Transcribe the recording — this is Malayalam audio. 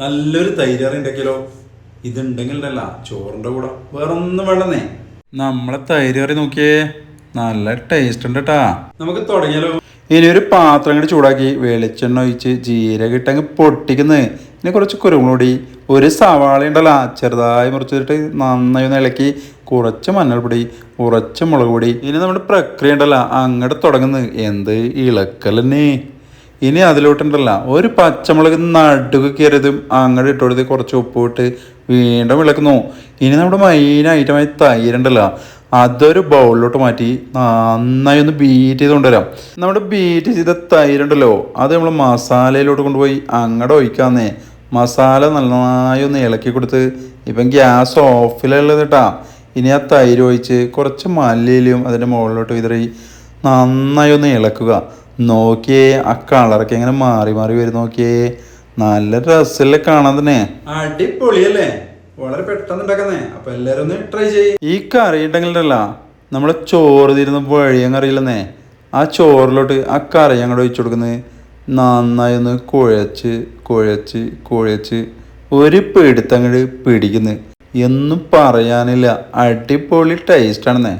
നല്ലൊരു തൈരാറി ഉണ്ടെങ്കിലോ? ഇതുണ്ടെങ്കിലല്ല ചോറിന്റെ കൂടെ. വേറെ ഒന്നും വേണ്ടെന്നേ. നമ്മളെ തൈരാറി നോക്കിയേ നല്ല ടേസ്റ്റ് ഉണ്ട് കേട്ടാ നമുക്ക് തുടങ്ങിയാലോ? ഇനി ഒരു പാത്രം കൂടി ചൂടാക്കി വെളിച്ചെണ്ണ ഒഴിച്ച് ജീരക ഇട്ടങ്ങ് പൊട്ടിക്കുന്നത് ഇനി കുറച്ച് കുരുമുളടി ഒരു സവാള ഉണ്ടല്ലോ ചെറുതായി മുറിച്ചിട്ട് നന്നായി ഒന്ന് ഇളക്കി കുറച്ച് മഞ്ഞൾപ്പൊടി കുറച്ച് മുളക് പൊടി. ഇനി നമ്മുടെ പ്രക്രിയ ഉണ്ടല്ലോ അങ്ങോട്ട് തുടങ്ങുന്നത് എന്ത് ഇളക്കലെന്നെ ഇനി അതിലോട്ടുണ്ടല്ല. ഒരു പച്ചമുളക് നടുക്ക് കയറിയതും അങ്ങോട്ട് ഇട്ട് കൊടുത്ത് കുറച്ച് ഉപ്പ് ഇട്ട് വീണ്ടും വിളക്കുന്നു. ഇനി നമ്മുടെ മെയിൻ ഐറ്റമായി തൈരുണ്ടല്ലോ അതൊരു ബൗളിലോട്ട് മാറ്റി നന്നായി ഒന്ന് ബീറ്റ് ചെയ്ത് കൊണ്ടുവരാം. നമ്മുടെ ബീറ്റ് ചെയ്ത തൈരുണ്ടല്ലോ അത് നമ്മൾ മസാലയിലോട്ട് കൊണ്ടുപോയി അങ്ങോട്ട് ഒഴിക്കാന്നേ. മസാല നന്നായി ഒന്ന് ഇളക്കി കൊടുത്ത് ഇപ്പം ഗ്യാസ് ഓഫിലുള്ളത് കേട്ടാ ഇനി ആ തൈര് ഒഴിച്ച് കുറച്ച് മല്ലിയിലും അതിന്റെ മുകളിലോട്ട് വിതറി നന്നായി ഒന്ന് ഇളക്കുക. നോക്കിയേ ആ കളറൊക്കെ ഇങ്ങനെ മാറി മാറി വരും നോക്കിയേ. നല്ല രസല്ലേ കാണാൻ തന്നെ. അടിപൊളിയല്ലേ? വളരെ പെട്ടെന്ന് ഉണ്ടാക്കുന്നേ. അപ്പൊ എല്ലാരും ഒന്ന് ട്രൈ ചെയ്യ്. ഈ കറി ഉണ്ടെങ്കിലല്ല നമ്മളെ ചോറ് തീരുന്ന വഴിയും അറിയില്ലെന്നേ. ആ ചോറിലോട്ട് ആ കറി അങ്ങോട്ട് ഒഴിച്ചു കൊടുക്കുന്നത് നന്നായി ഒന്ന് കുഴച്ച് കുഴച്ച് കുഴച്ച് ഒരു പിടുത്തങ്ങട് പിടിക്കുന്നു. എന്നും പറയാനില്ല. അടിപൊളി ടേസ്റ്റ് ആണെന്നേ.